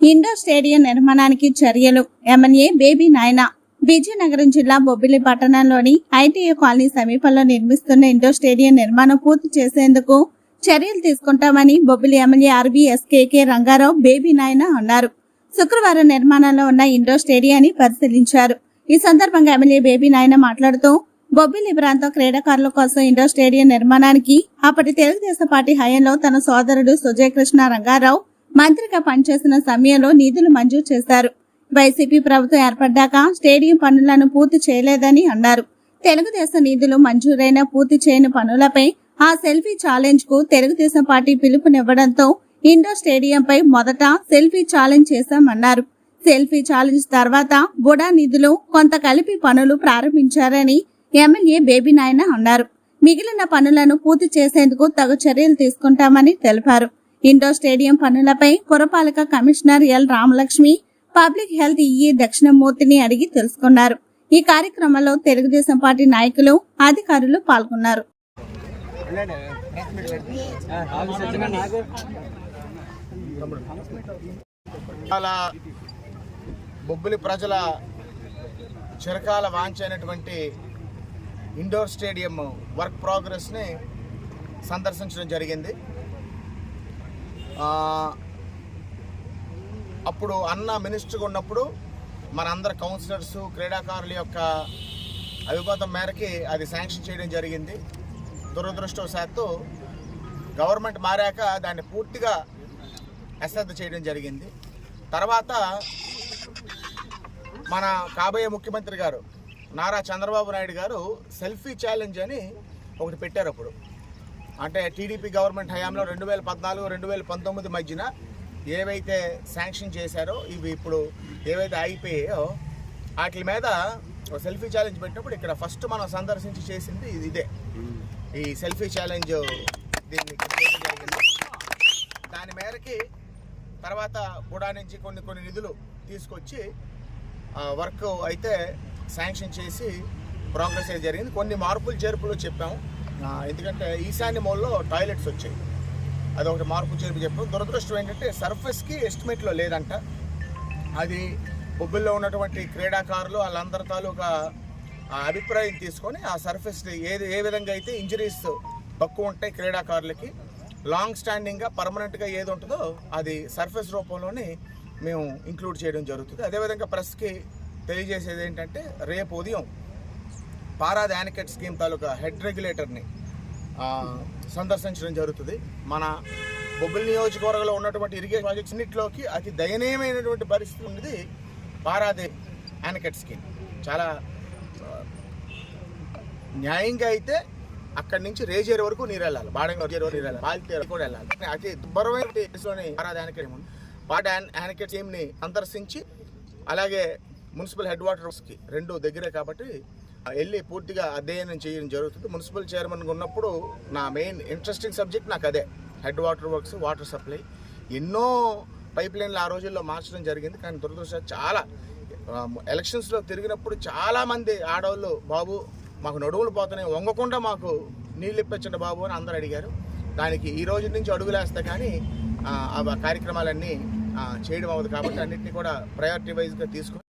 Indoor stadium నిర్మాణానికి చర్యలు. MLA baby నాయన విజయనగరం జిల్లా బొబ్బిలి పట్టణంలోని ఐటీఏ కాలనీ సమీపంలో నిర్మిస్తున్న ఇండోర్ స్టేడియం నిర్మాణం పూర్తి చేసేందుకు చర్యలు తీసుకుంటామని బొబ్బిలి ఎమ్మెల్యే ఆర్బీఎస్కేకే రంగారావు బేబీ నాయన అన్నారు. శుక్రవారం నిర్మాణంలో ఉన్న ఇండోర్ స్టేడియాన్ని పరిశీలించారు. ఈ సందర్భంగా ఎమ్మెల్యే బేబీ నాయన మాట్లాడుతూ బొబ్బిలి ప్రాంతం క్రీడాకారుల కోసం ఇండోర్ స్టేడియం నిర్మాణానికి అప్పటి తెలుగుదేశం పార్టీ హయాంలో తన సోదరుడు సుజయ్ కృష్ణ రంగారావు మంత్రిగా పనిచేసిన సమయంలో నిధులు మంజూరు చేశారు. వైసీపీ ప్రభుత్వం ఏర్పడ్డాక స్టేడియం పనులను పూర్తి చేయలేదని అన్నారు. తెలుగుదేశం నిధులు మంజూరైన పూర్తి చేయని పనులపై ఆ సెల్ఫీ ఛాలెంజ్కు తెలుగుదేశం పార్టీ పిలుపునివ్వడంతో ఇండోర్ స్టేడియంపై మొదట సెల్ఫీ ఛాలెంజ్ చేశామన్నారు. సెల్ఫీ ఛాలెంజ్ తర్వాత బుడా నిధులు కొంత కలిపి పనులు ప్రారంభించారని ఎమ్మెల్యే బేబీ నాయన అన్నారు. మిగిలిన పనులను పూర్తి చేసేందుకు తగు చర్యలు తీసుకుంటామని తెలిపారు. ఇండోర్ స్టేడియం పనులపై పురపాలక commissioner L Ramalakshmi public health EE దక్షిణమూర్తిని అడిగి తెలుసుకున్నారు. ఈ కార్యక్రమంలో తెలుగుదేశం పార్టీ నాయకులు అధికారులు పాల్గొన్నారు. చాలా బొబ్బిలి ప్రజల చిరకాల వాంఛ అయినటువంటి ఇండోర్ స్టేడియం వర్క్ ప్రోగ్రెస్ని సందర్శించడం జరిగింది. అప్పుడు అన్న మినిస్టర్గా ఉన్నప్పుడు మనందరి కౌన్సిలర్స్ క్రీడాకారుల యొక్క అభిపాతం మేరకి అది శాంక్షన్ చేయడం జరిగింది. దురదృష్టవశాత్తు గవర్నమెంట్ మారాక దాన్ని పూర్తిగా అశ్రద్ధ చేయడం జరిగింది. తర్వాత మన కాబోయే ముఖ్యమంత్రి గారు నారా చంద్రబాబు నాయుడు గారు సెల్ఫీ ఛాలెంజ్ అని ఒకటి పెట్టారు అప్పుడు. అంటే టీడీపీ గవర్నమెంట్ హయాంలో రెండు వేల పద్నాలుగు రెండు వేల పంతొమ్మిది మధ్యన ఏవైతే శాంక్షన్ చేశారో ఇవి ఇప్పుడు ఏవైతే అయిపోయాయో వాటి మీద ఒక సెల్ఫీ ఛాలెంజ్ పెట్టినప్పుడు ఇక్కడ ఫస్ట్ మనం సందర్శించి చేసింది ఇది ఇదే. ఈ సెల్ఫీ ఛాలెంజ్ దీన్ని దాని మేరకి తర్వాత బుడా నుంచి కొన్ని కొన్ని నిధులు తీసుకొచ్చి ఆ, వర్క్ అయితే శాంక్షన్ చేసి ప్రోగ్రెస్ అయితే జరిగింది. కొన్ని మార్పులు చేర్పులు చెప్పాము. ఎందుకంటే ఈశాన్య మోల్లో టాయిలెట్స్ వచ్చాయి. అదొకటి మార్పు చేర్పు చెప్పాము. దురదృష్టం ఏంటంటే సర్ఫేస్కి ఎస్టిమేట్లో లేదంట. అది బొబ్బిల్లో ఉన్నటువంటి క్రీడాకారులు వాళ్ళందరి తాలూకా ఆ అభిప్రాయం తీసుకొని ఆ సర్ఫేస్ ఏది ఏ విధంగా అయితే ఇంజరీస్ తక్కువ ఉంటాయి క్రీడాకారులకి లాంగ్ స్టాండింగ్గా పర్మనెంట్గా ఏది ఉంటుందో అది సర్ఫేస్ రూపంలోనే మేము ఇంక్లూడ్ చేయడం జరుగుతుంది. అదేవిధంగా ప్రెస్కి తెలియజేసేది ఏంటంటే రేపు ఉదయం పారాది యానికెట్ స్కీమ్ తాలూకా హెడ్ రెగ్యులేటర్ని సందర్శించడం జరుగుతుంది. మన బొబ్బిలి నియోజకవర్గంలో ఉన్నటువంటి ఇరిగేషన్ ప్రాజెక్ట్స్ అన్నింటిలోకి అతి దయనీయమైనటువంటి పరిస్థితి ఉన్నది పారాదే యానికెట్ స్కీమ్. చాలా న్యాయంగా అయితే అక్కడి నుంచి రేజేరు వరకు నీరు వెళ్ళాలి బాడంగా రేజేరు వరకు నీరు వెళ్ళాలి బాల్తీరు కూడా వెళ్ళాలి. అతి దుబ్బరమైన దేశంలోని పారాది యానికెట్ ఉంది. పాట యానికెట్ సందర్శించి అలాగే మున్సిపల్ హెడ్ వాటర్స్కి రెండు దగ్గరే కాబట్టి వెళ్ళి పూర్తిగా అధ్యయనం చేయడం జరుగుతుంది. మున్సిపల్ చైర్మన్గా ఉన్నప్పుడు నా మెయిన్ ఇంట్రెస్టింగ్ సబ్జెక్ట్ నాకు అదే. Head water works water supply. ఎన్నో పైప్ లైన్లు ఆ రోజుల్లో మార్చడం జరిగింది. కానీ దురదృష్ట చాలా ఎలక్షన్స్లో తిరిగినప్పుడు చాలామంది ఆడవాళ్ళు బాబు మాకు నడువులు పోతున్నాయి. వంగకుండా మాకు నీళ్ళు ఇప్పించండి బాబు అని అందరూ అడిగారు. దానికి ఈ రోజు నుంచి అడుగులేస్తే కానీ ఆ, కార్యక్రమాలన్నీ చేయడం అవ్వదు కాబట్టి అన్నింటినీ కూడా ప్రయారిటీ వైజ్గా తీసుకుని